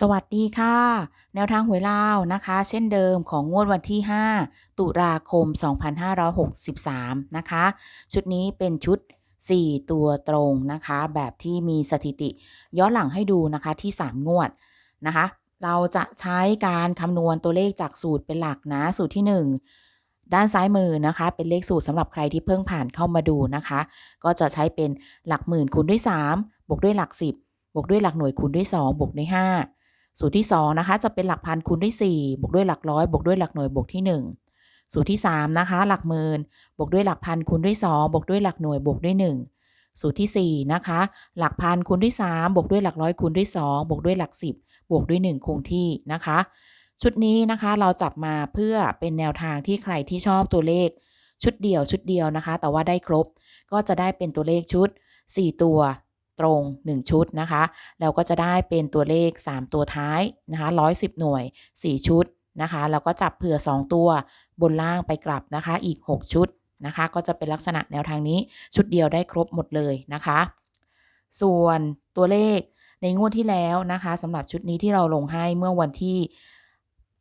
สวัสดีค่ะ แนวทางหวยลาวนะคะ เช่นเดิมของงวดวันที่ 5 ตุลาคม 2563 นะคะ ชุดนี้เป็นชุด 4 ตัวตรงนะคะ แบบที่มีสถิติ ย้อนหลังให้ดูนะคะที่ 3 งวดนะคะ เราจะใช้การคำนวณตัวเลขจากสูตรเป็นหลักนะ สูตรที่ 1 ด้านซ้ายมือนะคะ เป็นเลขสูตรสำหรับใครที่เพิ่งผ่านเข้ามาดูนะคะ ก็จะใช้เป็นหลักหมื่นคูณด้วย 3 บวกด้วยหลัก 10 บวกด้วยหลักหน่วยคูณด้วย 2 บวกด้วย 5 สูตรที่2นะคะจะเป็นหลักพันคูณด้วย 4 บวกด้วยหลักร้อยบวกด้วยหลักหน่วยบวกที่ 1 สูตรที่3นะคะหลักหมื่นบวกด้วยหลักพันคูณด้วย 2 บวกด้วยหลักหน่วยบวกด้วย 1 สูตรที่4นะคะหลักพันคูณด้วย 3 บวกด้วยหลักร้อยคูณด้วย 2 บวกด้วยหลัก 10 บวกด้วย 1 คงที่นะคะ ชุดนี้นะคะเราจับมาเพื่อเป็นแนวทางที่ใครที่ชอบตัวเลขชุดเดียวชุดเดียวนะคะ แต่ว่าได้ครบก็จะได้เป็นตัวเลขชุด 4 ตัว ตรง 1 ชุดนะคะแล้วก็จะได้เป็นตัวเลข 3 ตัวท้ายนะคะ110 หน่วย 4 ชุดนะคะแล้วก็จับเผื่อ 2 ตัวบนล่างไปกลับนะคะอีก 6 ชุดนะคะ ก็จะเป็นลักษณะแนวทางนี้ชุดเดียวได้ครบหมดเลยนะคะ ส่วนตัวเลขในงวดที่แล้วนะคะสำหรับชุดนี้ที่เราลงให้เมื่อวันที่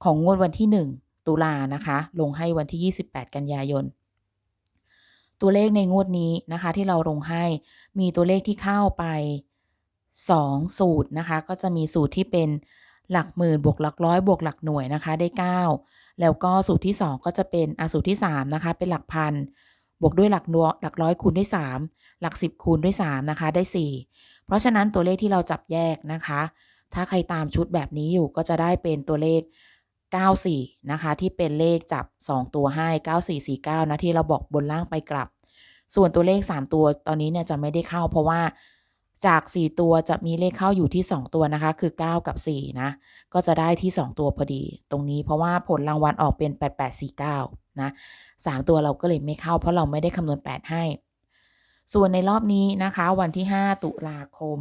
ของงวดวันที่ 1 ตุลานะคะ ลงให้วันที่ 28 กันยายน ตัวเลขในงวดนี้นะคะที่เราลงให้มีตัวเลขที่เข้าไป 2 สูตรนะคะ ก็จะมีสูตรที่เป็นหลักหมื่นบวกหลักร้อยบวกหลักหน่วยนะคะได้ 9 แล้วก็สูตรที่ 2 ก็จะเป็นอสูตรที่3นะคะเป็นหลักพันบวกด้วยหลักนัวหลักร้อยคูณด้วย 3 หลัก 10 คูณด้วย3นะคะได้ 4 เพราะฉะนั้นตัวเลขที่เราจับแยกนะคะ ถ้าใครตามชุดแบบนี้อยู่ก็จะได้เป็นตัวเลข 94 นะคะ ที่เป็นเลขจับ 2 ตัวให้ 9449 นะที่เราบอกบนล่างไปกลับ ส่วนตัวเลข 3 ตัวตอนนี้เนี่ยจะไม่ได้เข้า เพราะว่าจาก 4 ตัวจะมีเลขเข้าอยู่ที่ 2 ตัวนะคะ คือ 9 กับ 4 นะ ก็จะได้ที่ 2 ตัวพอดี ตรงนี้เพราะว่าผลรางวัลออกเป็น 8849 นะ 3 ตัวเราก็เลยไม่เข้า เพราะเราไม่ได้คำนวณ 8 ให้ ส่วนในรอบนี้นะคะ วันที่ 5 ตุลาคม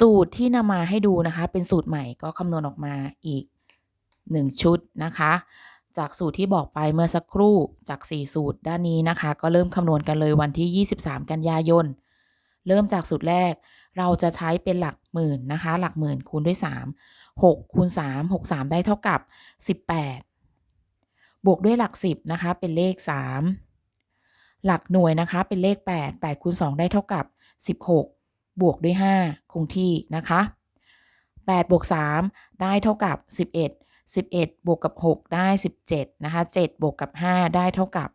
สูตรที่นำมาให้ดูนะคะ เป็นสูตรใหม่ก็คำนวณออกมาอีก 1 ชุดนะคะ จากสูตรที่บอกไปเมื่อสักครู่จาก 4 สูตรด้านนี้นะคะ ก็เริ่มคำนวณกันเลยวันที่ 23 กันยายนเริ่มจากสูตรแรกเราจะใช้เป็นหลักหมื่นนะคะ หลักหมื่นคูณด้วย 3 6คูณ3 6 3 ได้เท่ากับ 18 บวกด้วยหลัก 10นะคะเป็นเลข 3 หลักหน่วยนะคะเป็นเลข 8 8คูณ2ได้เท่ากับ 16 บวกด้วย 5 คงที่นะคะ8บวก3ได้เท่ากับ 11 11 บวกกับ 6 ได้ 17 นะคะ 7 บวกกับ 5 ได้เท่ากับ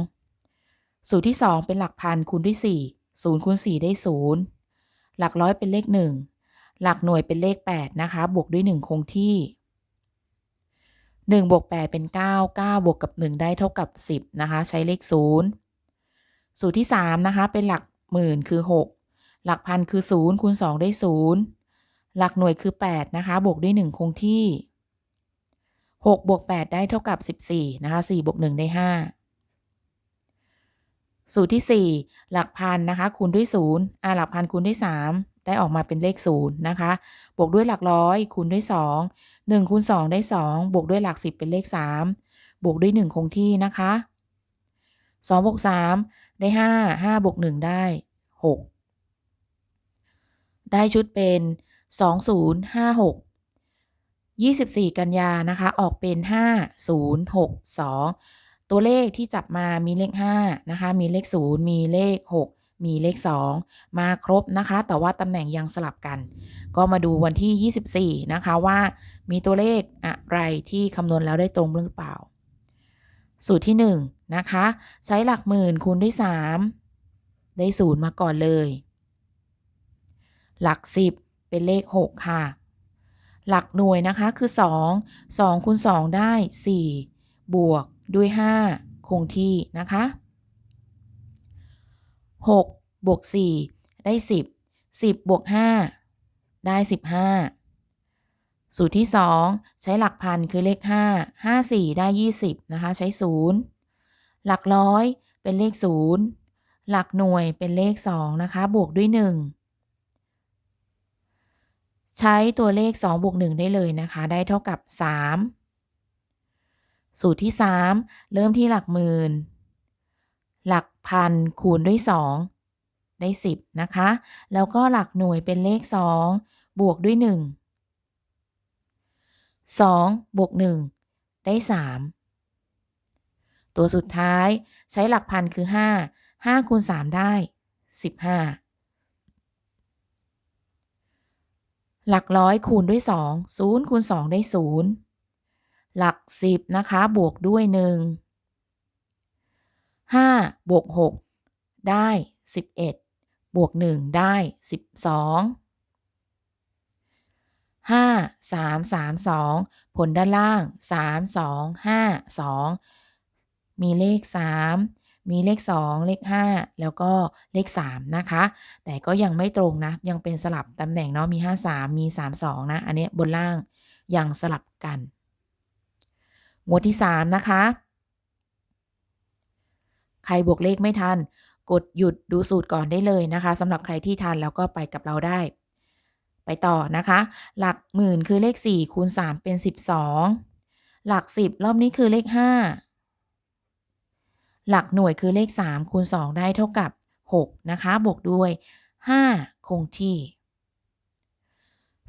12 สูตรที่ 2 เป็นหลักพันคูณด้วย 4 0คูณ4ได้ 0 หลักร้อยเป็นเลข 1 หลักหน่วยเป็นเลข 8 นะคะ บวกด้วย 1 คงที่1บวก8เป็น 9 9 บวกกับ 1 ได้เท่ากับ 10 นะคะ ใช้เลข 0 สูตรที่ 3 นะคะ เป็นหลักหมื่นคือ 6 หลักพันคือ 0 คูณ 2 ได้ 0 หลักหน่วยคือ 8 นะคะ บวกด้วย 1 คงที่ 6 บวก 8 ได้เท่ากับ 14 นะคะ 4 บวก 1 ได้ 5 สูตรที่ 4 หลักพันนะคะ คูณด้วย 0 อ่า หลักพันคูณด้วย 3 ได้ออกมาเป็นเลข 0 นะคะ บวกด้วยหลักร้อย คูณด้วย 2 1คูณ2ได้ 2 บวกด้วยหลัก 10 เป็นเลข 3 บวกด้วย 1 คงที่นะคะ2บวก3ได้ 5 5บวก1ได้ 6 ได้ชุดเป็น 2056 24 กันยานะคะ ออกเป็น 5062 ตัวเลขที่จับมามีเลข 5 นะคะ มีเลข 0 มีเลข 6 มีเลข 2 มาครบนะคะ แต่ว่าตำแหน่งยังสลับกัน ก็มาดูวันที่ 24 นะคะว่ามีตัวเลขอะไรที่คำนวณแล้วได้ตรงหรือเปล่า สูตรที่ 1 นะคะ ใช้หลักหมื่นคูณด้วย 3 ได้ 0 มาก่อนเลย หลัก 10 เป็นเลข 6 ค่ะ หลักหน่วยนะคะคือ 2 2คูณ2ได้ 4 บวกด้วย 5 คงที่นะคะ 6 บวก 4 ได้ 10 10 บวก 5 ได้ 15 สูตรที่ 2 ใช้หลักพันคือเลข 5 5 4 ได้ 20 นะคะ ใช้ 0 หลักร้อยเป็นเลข 0 หลักหน่วยเป็นเลข 2 นะคะ บวกด้วย 1 ใช้ตัวเลข2บวก1ได้เลยนะคะ ได้เท่ากับ 3 สูตรที่ 3 เริ่มที่หลักหมื่น หลักพันคูณด้วย 2 ได้ 10 นะคะ แล้วก็หลักหน่วยเป็นเลข 2 บวกด้วย 1 2 บวก 1 ได้ 3 ตัวสุดท้ายใช้หลักพันคือ 5 5คูณ3ได้ 15 หลักร้อยคูณด้วย 2 0คูณ2ได้ 0 หลัก 10 นะคะ บวกด้วย 1 5 บวก 6 ได้ 11 บวก 1 ได้ 12 5 3 3 2 ผลด้านล่าง 3 2 5 2 มีเลข 3 มีเลข 2 เลข 5 แล้วก็เลข 3 นะคะ แต่ก็ยังไม่ตรงนะ ยังเป็นสลับตำแหน่งเนาะมี 5 3 มี 3 2 นะ อันนี้บนล่างยังสลับกันหมวดที่ 3 นะคะ ใครบวกเลขไม่ทัน กดหยุดดูสูตรก่อนได้เลยนะคะสำหรับใครที่ทันแล้วก็ไปกับเราได้ ไปต่อนะคะ หลักหมื่นคือเลข 4 คูณ 3 เป็น 12 หลัก 10 รอบนี้คือเลข 5 หลักหน่วยคือเลข 3 คูณ 2 ได้เท่ากับ 6 นะคะ บวกด้วย 5 คงที่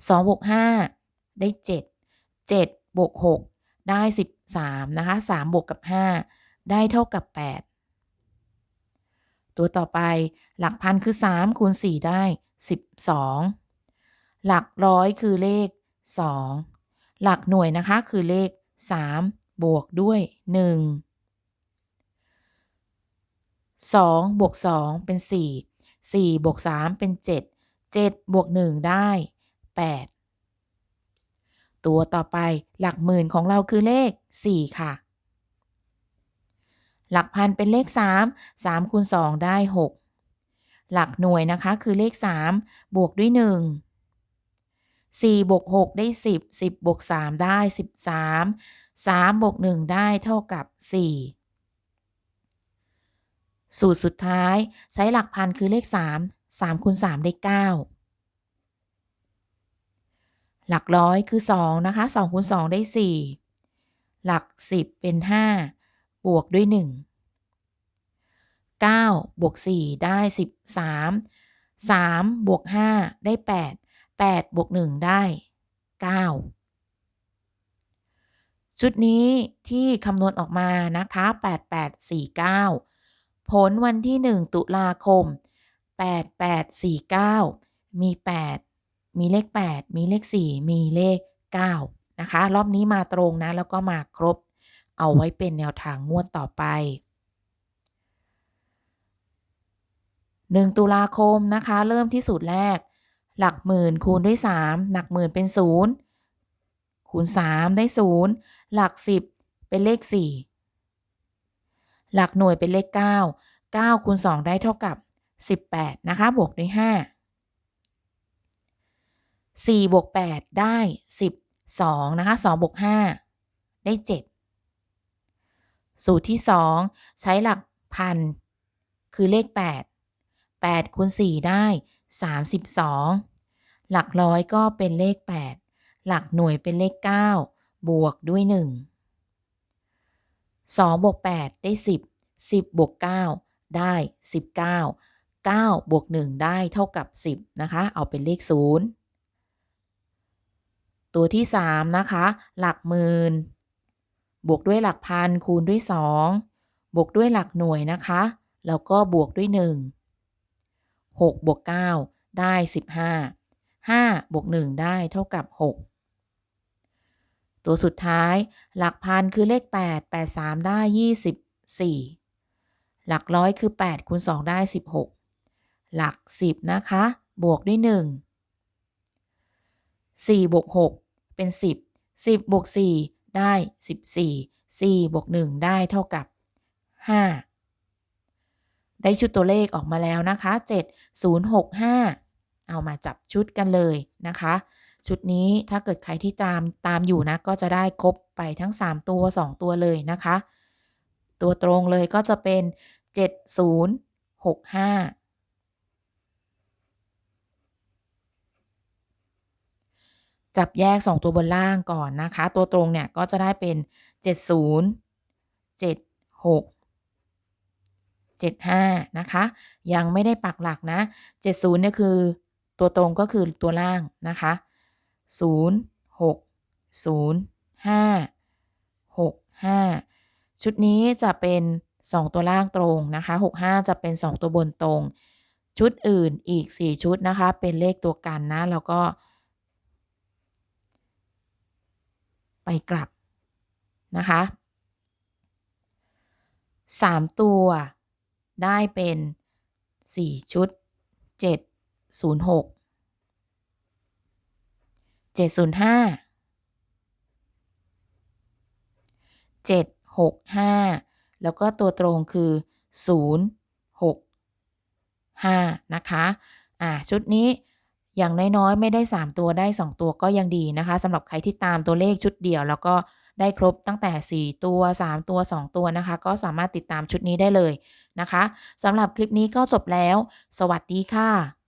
2 บวก 5 ได้ 7 7 บวก 6 ได้ 13 นะคะ 3 บวกกับ 5 ได้เท่ากับ 8 ตัวต่อไปหลักพันคือ 3 คูณ 4 ได้ 12 หลักร้อยคือเลข 2 หลักหน่วยนะคะคือเลข 3 บวกด้วย 1 2บวก2เป็น 4 4บวก3เป็น 7 7บวก1ได้ 8 ตัวต่อไปหลักหมื่นของเราคือเลข 4 ค่ะ หลักพันเป็นเลข 3 3คูณ2ได้ 6 หลักหน่วยนะคะคือเลข 3 บวกด้วย 1 4บวก6ได้ 10 10บวก3ได้ 13 3บวก1ได้เท่ากับ 4 สูตรสุดท้ายใช้หลักพันคือเลข 3 3คูณ3ได้9 หลักร้อยคือ 2 นะคะ2คูณ2ได้ 4 หลัก 10 เป็น 5 บวกด้วย 1 9 บวก 4 ได้ 13 3 บวก 5 ได้ 8 8 บวก 1 ได้ 9 ชุดนี้ที่คำนวณออกมานะคะ 8849 ผลวันที่ 1 ตุลาคม 8849 มี 8 มีเลข 8 มีเลข 4 มีเลข 9 นะคะ รอบนี้มาตรงนะ แล้วก็มาครบ เอาไว้เป็นแนวทางงวดต่อไป 1 ตุลาคมนะคะ เริ่มที่สูตรแรก หลักหมื่นคูณด้วย 3 หลักหมื่นเป็น 0 คูณ 3 ได้ 0 หลัก 10 เป็นเลข 4 หลักหน่วยเป็นเลข 9 9คูณ2ได้เท่ากับ 18 นะคะ บวกด้วย 5 4บวก8ได้ 12 นะคะ2บวก5ได้ 7 สูตรที่ 2 ใช้หลักพัน คือเลข 8 8คูณ4ได้ 32 หลักร้อยก็เป็นเลข 8 หลักหน่วยเป็นเลข 9 บวกด้วย 1 2บวก8ได้ 10 10บวก9ได้ 19 9บวก1ได้เท่ากับ 10 นะคะ เอาเป็นเลข 0 ตัวที่ 3 นะคะ หลักหมื่นบวกด้วยหลักพันคูณด้วย 2 บวกด้วยหลักหน่วยนะคะ แล้วก็บวกด้วย 1 6บวก9ได้ 15 5บวก1ได้เท่ากับ 6 ตัวสุดท้ายหลักพันคือเลข 8 8 3 ได้ 24 หลักร้อยคือ 8คูณ2ได้ 16 หลัก 10 นะคะ บวกด้วย 1 4บวก6เป็น 10 10บวก4ได้ 14 4บวก1ได้เท่ากับ 5 ได้ชุดตัวเลขออกมาแล้วนะคะ 7065 เอามาจับชุดกันเลยนะคะ ชุดนี้ถ้าเกิดใครที่ตามตามอยู่นะ ก็จะได้ครบไปทั้ง 3 ตัว 2 ตัวเลยนะคะ ตัวตรงเลยก็จะเป็น 7065จับแยก 2 ตัวบนล่างก่อนนะคะ ตัวตรงเนี่ยก็จะได้เป็น 70 76 75 นะคะ ยังไม่ได้ปักหลักนะ 70เนี่ยคือตัวตรงก็คือตัวล่างนะคะ 0 6 0 5 6 5ชุดนี้จะเป็น 2 ตัวล่างตรงนะคะ65 จะเป็น 2 ตัวบนตรง ชุดอื่นอีก 4 ชุดนะคะ เป็นเลขตัวกันนะ แล้วก็ ไปกลับนะคะ 3 ตัวได้เป็น 4 ชุด 706 705 765 แล้วก็ตัวตรงคือ 065 นะคะอ่าชุดนี้อย่างน้อยๆ ไม่ได้ 3 ตัวได้ 2 ตัวก็ยังดีนะคะสำหรับใครที่ตามตัวเลขชุดเดียว แล้วก็ได้ครบตั้งแต่ 4 ตัว 3 ตัว 2 ตัวนะคะ ก็สามารถติดตามชุดนี้ได้เลยนะคะสำหรับคลิปนี้ก็จบแล้ว สวัสดีค่ะ